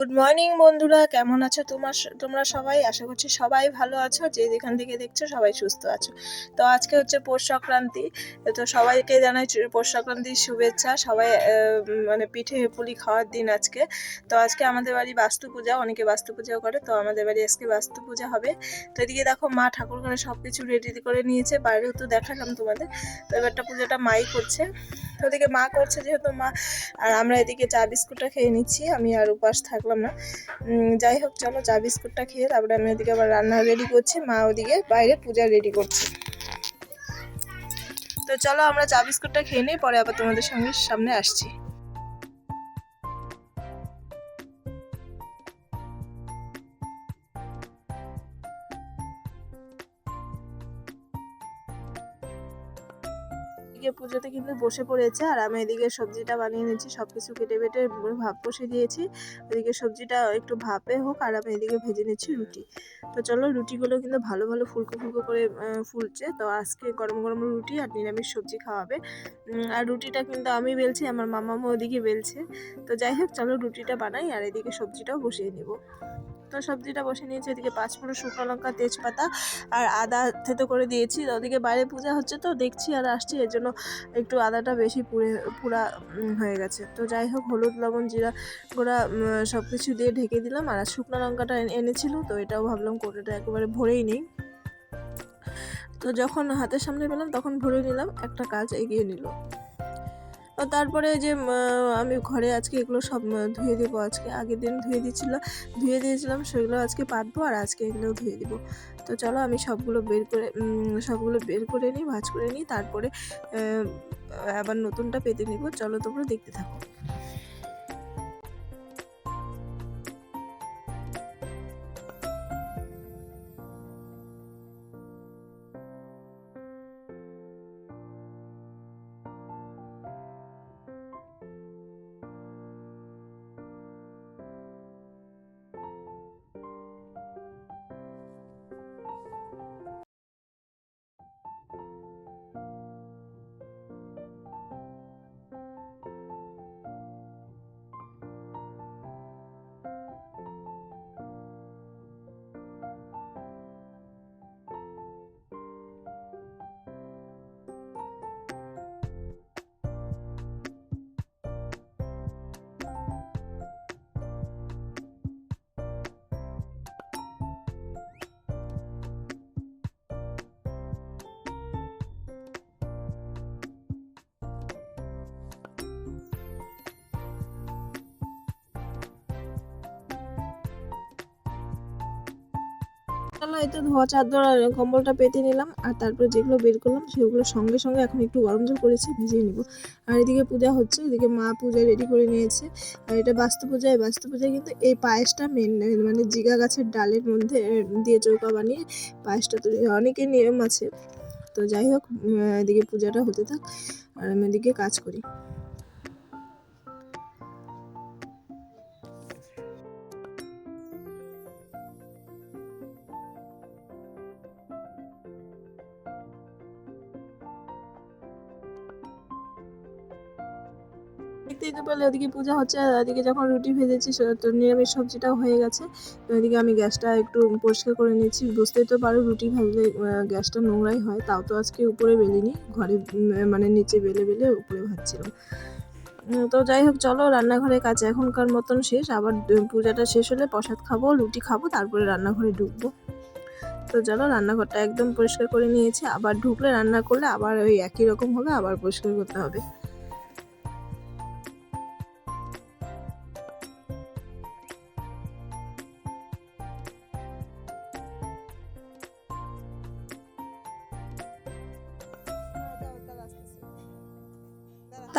Good morning বন্ধুরা। কেমন আছো তোমার তোমরা সবাই? আশা করছি সবাই ভালো আছো। যে যেখান থেকে দেখছ, সবাই সুস্থ আছো। তো আজকে হচ্ছে পৌষ সংক্রান্তি। তো সবাইকে জানাই পৌষ সংক্রান্তির শুভেচ্ছা। সবাই মানে পিঠে পুলি খাওয়ার দিন আজকে। তো আজকে আমাদের বাড়ি বাস্তু পূজা। অনেকে বাস্তু পূজাও করে। তো আমাদের বাড়ি আজকে বাস্তু পূজা হবে। তো এদিকে দেখো, মা ঠাকুর ঘরে সব কিছু রেডি করে নিয়েছে। বাইরেও তো দেখালাম তোমাদের। তো এবারটা পুজোটা মাই করছে। ওদিকে মা করছে যেহেতু মা, আর আমরা এদিকে চা বিস্কুটটা খেয়ে নিচ্ছি, আমি আর উপাস থাকলাম না। যাই হোক, চলো চা বিস্কুটটা খেয়ে তারপরে আমি ওদিকে আবার রান্না রেডি করছি, মা ওদিকে বাইরে পূজা রেডি করছে। তো চলো আমরা চা বিস্কুটটা খেয়ে নিই, পরে আবার তোমাদের সঙ্গে সামনে আসছি। এদিকে পুজোতে কিন্তু বসে পড়েছে আর আমি এদিকে সবজিটা বানিয়ে নিচ্ছি সব কিছু কেটে বেটে ভাপ বসে দিয়েছি। এদিকে সবজিটা একটু ভাপে হোক আর আমি এদিকে ভেজে নিচ্ছি রুটি। তো চলো রুটিগুলো কিন্তু ভালো ভালো ফুলকো ফুলকো করে ফুলছে। তো আজকে গরম গরম রুটি আর নিরামিষ সবজি খাওয়াবে। আর রুটিটা কিন্তু আমি বেলছি, আমার মামামা ওদিকে বেলছে। তো যাই হোক, চলো রুটিটা বানাই আর এদিকে সবজিটাও বসিয়ে নেব। তো সবজিটা বসে নিয়েছি এদিকে পাঁচফোড়ন, শুকনো লঙ্কা, তেজপাতা আর আদা থেতো করে দিয়েছি। ওদিকে বাইরে পূজা হচ্ছে তো, দেখছি আর আসছি, এর জন্য একটু আদাটা বেশি পুড়ে, পুরা হয়ে গেছে। তো যাই হোক, হলুদ, লবণ, জিরা গোড়া সব কিছু দিয়ে ঢেকে দিলাম। আর শুকনো লঙ্কাটা এনে- এনেছিল, তো এটাও ভাবলাম কোটোটা একেবারে ভরেই নিই। তো যখন হাতের সামনে পেলাম, তখন ভরে নিলাম, একটা কাজ এগিয়ে নিল। তারপরে যে আমি ঘরে আজকে এগুলো সব ধুয়ে দেবো আজকে। আগের দিন ধুয়ে দিয়েছিল, ধুয়ে দিয়েছিলাম, সেগুলো আজকে পাতবো আর আজকে এগুলো ধুয়ে দিব। তো চলো আমি সবগুলো বের করে সবগুলো বের করে নিই, ভাজ করে নিই, তারপরে আবার নতুনটা পেতে নিব। চলো তোমরা দেখতে থাকো। এই তো ধোয়া চাদর আর কম্বলটা পেতে নিলাম আর তারপরে যেগুলো বের করলাম সেগুলো সঙ্গে সঙ্গে এখন একটু গরম জল করেছি, ভিজিয়ে নিব। আর এদিকে পূজা হচ্ছে, এদিকে মা পূজা রেডি করে নিয়েছে। আর এটা বাস্তু পূজায় বাস্তু পূজায় কিন্তু এই পায়েসটা মেন মানে জিগা গাছের ডালের মধ্যে দিয়ে চৌকা বানিয়ে পায়েসটা তৈরি। অনেকের নিয়ম আছে। তো যাই হোক এদিকে পূজাটা হতে থাক, আর আমি এদিকে কাজ করি। দেখতেই তো পেলে ওদিকে পূজা হচ্ছে, আর ওদিকে যখন রুটি ভেজেছি তো নিরামিষ সবজিটাও হয়ে গেছে। তো ওদিকে আমি গ্যাসটা একটু পরিষ্কার করে নিচ্ছি বুঝতেই তো পারো, রুটি ভাজলে গ্যাসটা নোংরাই হয়। তাও তো আজকে উপরে বেলিনি, ঘরে মানে নিচে বেলে বেলে উপরে ভাজছিলাম। তো যাই হোক, চলো রান্নাঘরে কাজ এখনকার মতন শেষ। আবার পূজাটা শেষ হলে প্রসাদ খাব, রুটি খাব, তারপরে রান্নাঘরে ঢুকবো। তো চলো, রান্নাঘরটা একদম পরিষ্কার করে নিয়েছি। আবার ঢুকলে রান্না করলে আবার ওই একই রকম হবে, আবার পরিষ্কার করতে হবে।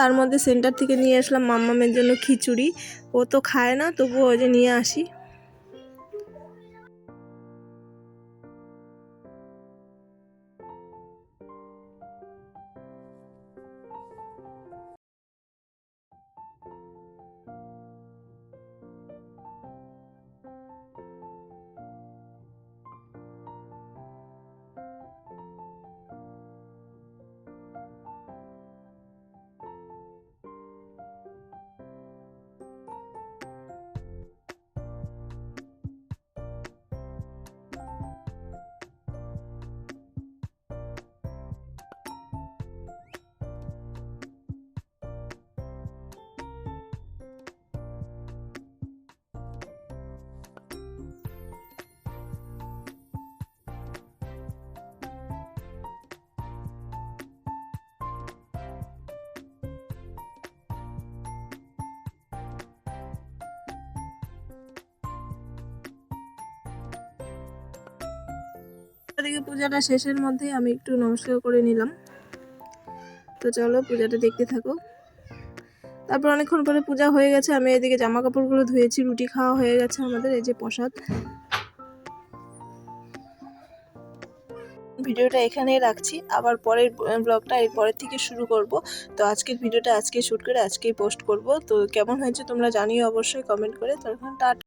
তার মধ্যে সেন্টার থেকে নিয়ে আসলাম মাম্মামের জন্য খিচুড়ি। ও তো খায় না, তবুও ওই যে নিয়ে আসি। এদিকে পূজাটা শেষের মধ্যে আমি একটু নমস্কার করে নিলাম। তো চলো পূজাটা দেখতে থাকো। তারপর অনেকক্ষণ পরে পূজা হয়ে গেছে, আমি এদিকে জামা কাপড়গুলো ধুয়েছি, রুটি খাওয়া হয়ে গেছে আমাদের, এই যে প্রসাদ। ভিডিওটা এখানেই রাখছি, আবার পরের ব্লগটা এর পরের থেকে শুরু করব। তো আজকের ভিডিওটা আজকে শ্যুট করে আজকেই পোস্ট করব। তো কেমন হয়েছে তোমরা জানিও অবশ্যই কমেন্ট করে। তখন টাটা